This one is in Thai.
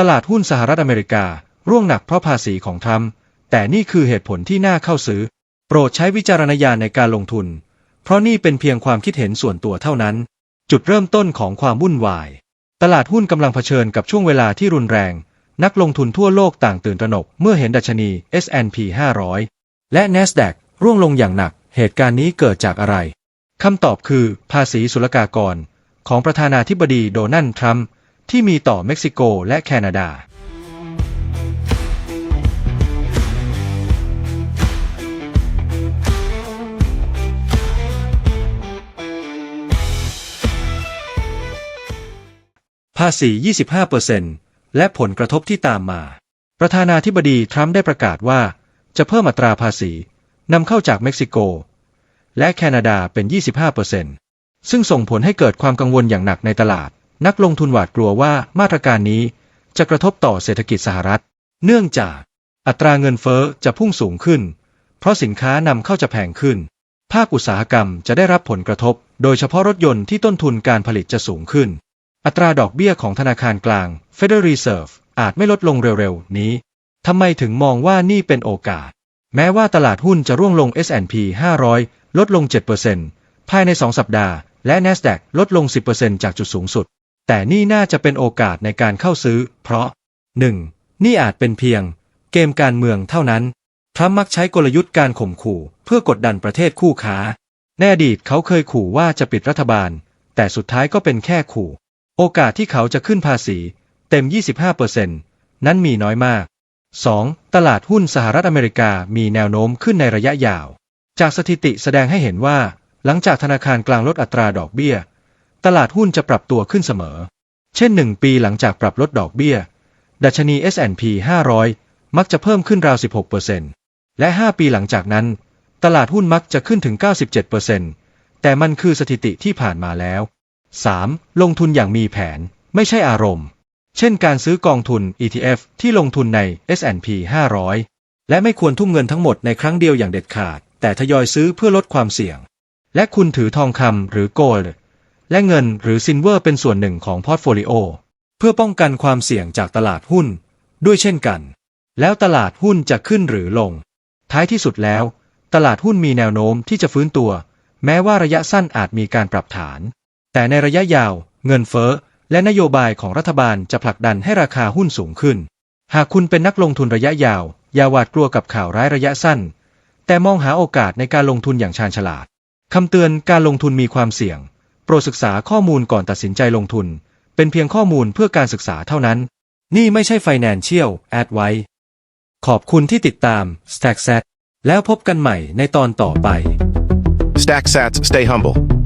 ตลาดหุ้นสหรัฐอเมริกา ร่วงหนักเพราะภาษีของทรัมป์แต่นี่คือเหตุผลที่น่าเข้าซื้อ โปรดใช้วิจารณญาณในการลงทุน เพราะนี่เป็นเพียงความคิดเห็นส่วนตัวเท่านั้น จุดเริ่มต้นของความวุ่นวาย ตลาดหุ้นกำลังเผชิญกับช่วงเวลาที่รุนแรง นักลงทุนทั่วโลกต่างตื่นตระหนกเมื่อเห็นดัชนี S&P 500 และ NASDAQ ร่วงลงอย่างหนัก เหตุการณ์นี้เกิดจากอะไรคำตอบคือ ภาษีศุลกากร ของประธานาธิบดีโดนัลด์ทรัมป์ ที่มีต่อเม็กซิโกและแคนาดา ภาษี 25%และผลกระทบที่ตามมา ประธานาธิบดีทรัมป์ได้ประกาศว่า จะเพิ่มอัตราภาษีนำเข้าจากเม็กซิโก และแคนาดาเป็น 25%ซึ่งส่งผลให้เกิดความกังวลอย่างหนักในตลาด นักลงทุนหวาดกลัวว่ามาตรการนี้จะกระทบต่อเศรษฐกิจสหรัฐ เนื่องจากอัตราเงินเฟ้อจะพุ่งสูงขึ้น เพราะสินค้านำเข้าจะแพงขึ้น ภาคอุตสาหกรรมจะได้รับผลกระทบ โดยเฉพาะรถยนต์ที่ต้นทุนการผลิตจะสูงขึ้น อัตราดอกเบี้ยของธนาคารกลาง Federal Reserve อาจไม่ลดลงเร็วๆ นี้ทำไมถึงมองว่านี่เป็นโอกาส แม้ว่าตลาดหุ้นจะร่วงลง S&P 500 ลดลง 7%ภายใน 2 สัปดาห์ และ NASDAQ ลดลง 10%จากจุดสูงสุด แต่นี่น่าจะเป็นโอกาสในการเข้าซื้อ เพราะ 1. นี่อาจเป็นเพียง เกมการเมืองเท่านั้นทรัมป์มักใช้กลยุทธ์การข่มขู่ เพื่อกดดันประเทศคู่ค้าในอดีตเขาเคยขู่ว่าจะปิดรัฐบาล แต่สุดท้ายก็เป็นแค่ขู่ โอกาสที่เขาจะขึ้นภาษี เต็ม 25%นั้นมีน้อยมาก 2. ตลาดหุ้นสหรัฐอเมริกามีแนวโน้มขึ้นในระยะยาว จากสถิติแสดงให้เห็นว่า หลังจากธนาคารกลางลดอัตราดอกเบี้ย ตลาดหุ้นจะปรับตัวขึ้นเสมอ เช่น 1 ปีหลังจากปรับลดดอกเบี้ย ดัชนี S&P 500 มักจะเพิ่มขึ้นราว 16%และ 5 ปีหลังจากนั้น ตลาดหุ้นมักจะขึ้นถึง 97%แต่มันคือสถิติที่ผ่านมาแล้ว 3. ลงทุนอย่างมีแผน ไม่ใช่อารมณ์ เช่นการซื้อกองทุน ETF ที่ลงทุนใน S&P 500 และไม่ควรทุ่มเงินทั้งหมดในครั้งเดียวอย่างเด็ดขาด แต่ทยอยซื้อเพื่อลดความเสี่ยง และคุณถือทองคำหรือโกลด์ และเงินหรือซินเวอร์เป็นส่วนหนึ่งของพอร์ตโฟลิโอเพื่อป้องกันความเสี่ยงจากตลาดหุ้น ด้วยเช่นกัน แล้วตลาดหุ้นจะขึ้นหรือลง ท้ายที่สุดแล้ว ตลาดหุ้นมีแนวโน้มที่จะฟื้นตัว แม้ว่าระยะสั้นอาจมีการปรับฐาน แต่ในระยะยาว เงินเฟ้อ และนโยบายของรัฐบาลจะผลักดันให้ราคาหุ้นสูงขึ้น หากคุณเป็นนักลงทุนระยะยาว อย่าหวาดกลัวกับข่าวร้ายระยะสั้น แต่มองหาโอกาสในการลงทุนอย่างชาญฉลาดคำเตือนการลงทุนมีความเสี่ยง โปรดศึกษาข้อมูลก่อนตัดสินใจลงทุน เป็นเพียงข้อมูลเพื่อการศึกษาเท่านั้น นี่ไม่ใช่ Financial Advice ขอบคุณที่ติดตาม Stack Set แล้วพบกันใหม่ในตอนต่อไป Stack sats, stay humble.